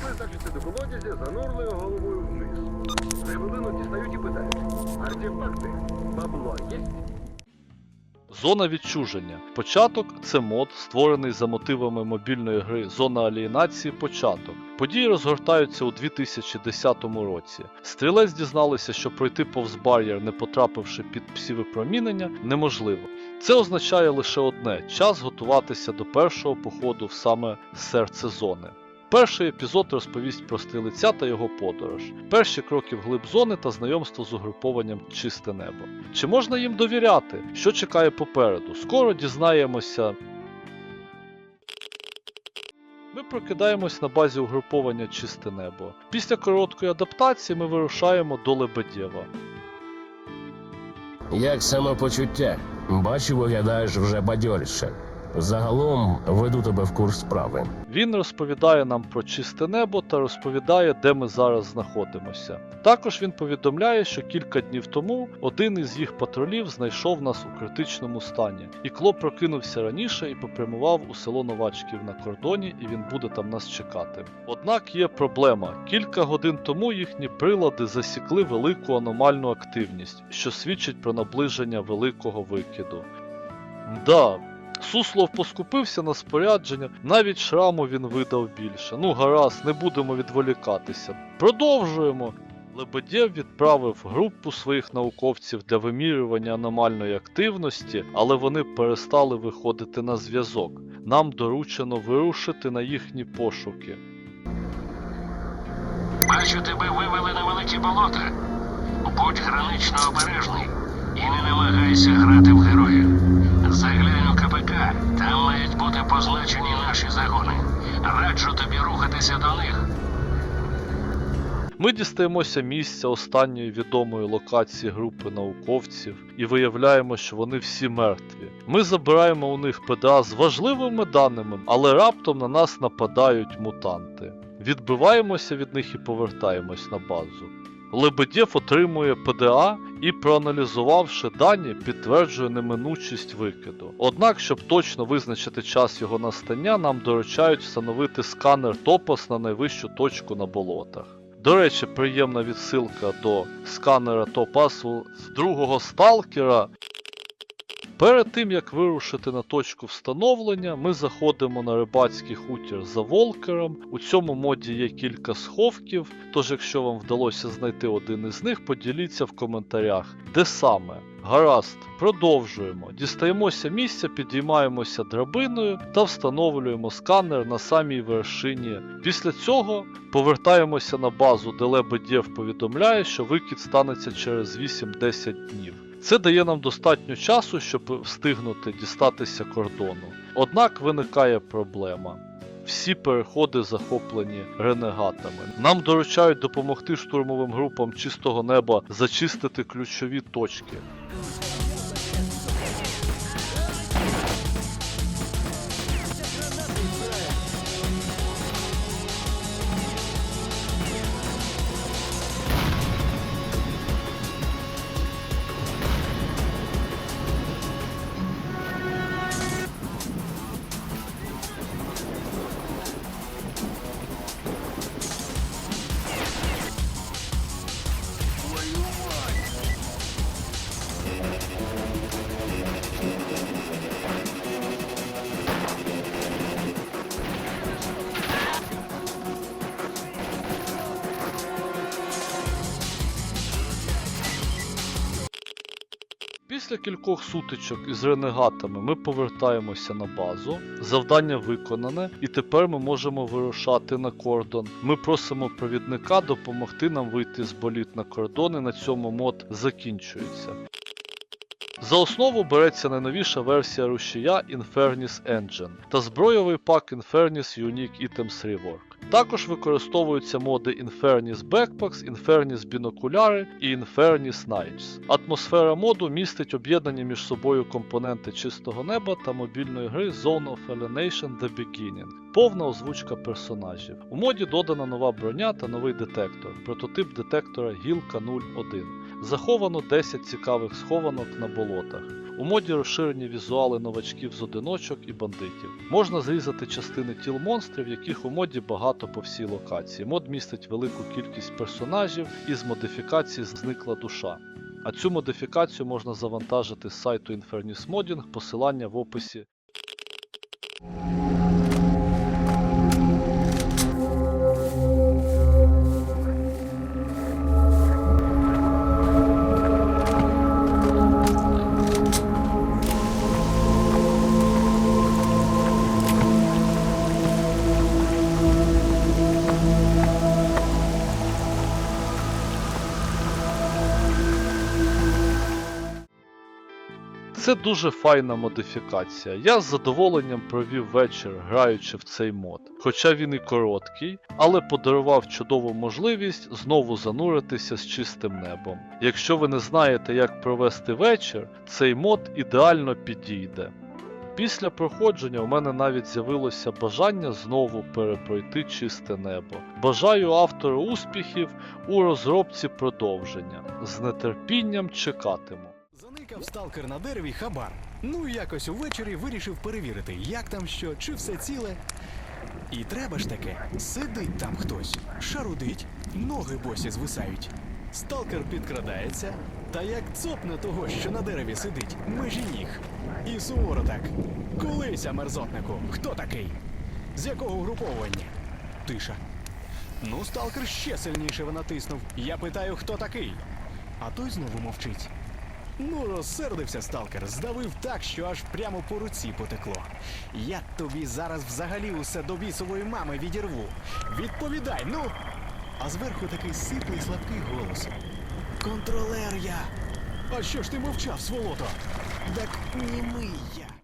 Знайшли таксі до колодязі, занурили головою вниз. За хвилину дістають і питають. Артефакти, бабло є? Зона відчуження. Початок це мод, створений за мотивами мобільної гри Зона алієнації початок. Події розгортаються у 2010 році. Стрілець дізналися, що пройти повз бар'єр, не потрапивши під псівипромінення, неможливо. Це означає лише одне час готуватися до першого походу в саме серце зони. Перший епізод розповість про стрілеця та його подорож, перші кроки вглиб зони та знайомство з угрупованням Чисте небо. Чи можна їм довіряти? Що чекає попереду? Скоро дізнаємося. Ми прокидаємось на базі угруповання Чисте небо. Після короткої адаптації ми вирушаємо до Лебедєва. Як самопочуття? Бачу, виглядаєш вже бадьоріше. Загалом веду тебе в курс справи. Він розповідає нам про чисте небо та розповідає, де ми зараз знаходимося. Також він повідомляє, що кілька днів тому один із їх патрулів знайшов нас у критичному стані, і Кло прокинувся раніше і попрямував у село Новачків на кордоні, і він буде там нас чекати. Однак є проблема: кілька годин тому їхні прилади засікли велику аномальну активність, що свідчить про наближення великого викиду. Да, Суслов поскупився на спорядження, навіть шраму він видав більше. Ну гаразд, не будемо відволікатися. Продовжуємо. Лебедєв відправив групу своїх науковців для вимірювання аномальної активності, але вони перестали виходити на зв'язок. Нам доручено вирушити на їхні пошуки. Бачу, тебе вивели на великі болота. Будь гранично обережний і не намагайся грати в героя. Заглянь у бути позначені наші загони. Раджу тобі рухатися до них. Ми дістаємося місця останньої відомої локації групи науковців і виявляємо, що вони всі мертві. Ми забираємо у них ПДА з важливими даними, але раптом на нас нападають мутанти. Відбиваємося від них і повертаємось на базу. Лебедєв отримує ПДА і, проаналізувавши дані, підтверджує неминучість викиду. Однак, щоб точно визначити час його настання, нам доручають встановити сканер Топос на найвищу точку на болотах. До речі, приємна відсилка до сканера Топасу з другого сталкера. Перед тим як вирушити на точку встановлення, ми заходимо на рибацький хутір за Волкером. У цьому моді є кілька сховків, тож якщо вам вдалося знайти один із них, поділіться в коментарях, де саме. Гаразд, продовжуємо. Дістаємося місця, підіймаємося драбиною та встановлюємо сканер на самій вершині. Після цього повертаємося на базу, де Лебедєв повідомляє, що викид станеться через 8-10 днів. Це дає нам достатньо часу, щоб встигнути дістатися кордону. Однак виникає проблема. Всі переходи захоплені ренегатами. Нам доручають допомогти штурмовим групам чистого неба зачистити ключові точки. Після кількох сутичок із ренегатами ми повертаємося на базу. Завдання виконане, і тепер ми можемо вирушати на кордон. Ми просимо провідника допомогти нам вийти з боліт на кордон, і на цьому мод закінчується. За основу береться найновіша версія рушія Infernis Engine та збройовий пак Infernis Unique Items Rework. Також використовуються моди Infernis Backpacks, Infernis Бінокуляри і Infernis Nights. Атмосфера моду містить об'єднані між собою компоненти чистого неба та мобільної гри Zone of Alienation The Beginning. Повна озвучка персонажів. У моді додана нова броня та новий детектор, прототип детектора Гілка 01. Заховано 10 цікавих схованок на болотах. У моді розширені візуали новачків з одиночок і бандитів. Можна зрізати частини тіл монстрів, яких у моді багато по всій локації. Мод містить велику кількість персонажів і з модифікації зникла душа. А цю модифікацію можна завантажити з сайту Infernus Modding, посилання в описі. Це дуже файна модифікація. Я з задоволенням провів вечір, граючи в цей мод. Хоча він і короткий, але подарував чудову можливість знову зануритися з чистим небом. Якщо ви не знаєте, як провести вечір, цей мод ідеально підійде. Після проходження у мене навіть з'явилося бажання знову перепройти чисте небо. Бажаю автору успіхів у розробці продовження. З нетерпінням чекатиму. Заникав сталкер на дереві хабар. Ну і якось увечері вирішив перевірити, як там що, чи все ціле. І треба ж таке, сидить там хтось, шарудить, ноги босі звисають. Сталкер підкрадається, та як цопне того, що на дереві сидить, межі ніг. І суворо так. Колися, мерзотнику, хто такий? З якого угруповання? Тиша. Ну, сталкер ще сильніше натиснув. Я питаю, хто такий? А той знову мовчить. Ну, розсердився сталкер, здавив так, що аж прямо по руці потекло. Я тобі зараз взагалі усе до бісової мами відірву. Відповідай, ну. А зверху такий сиплий слабкий голос. Контролер я. А що ж ти мовчав, сволото? Так німий я.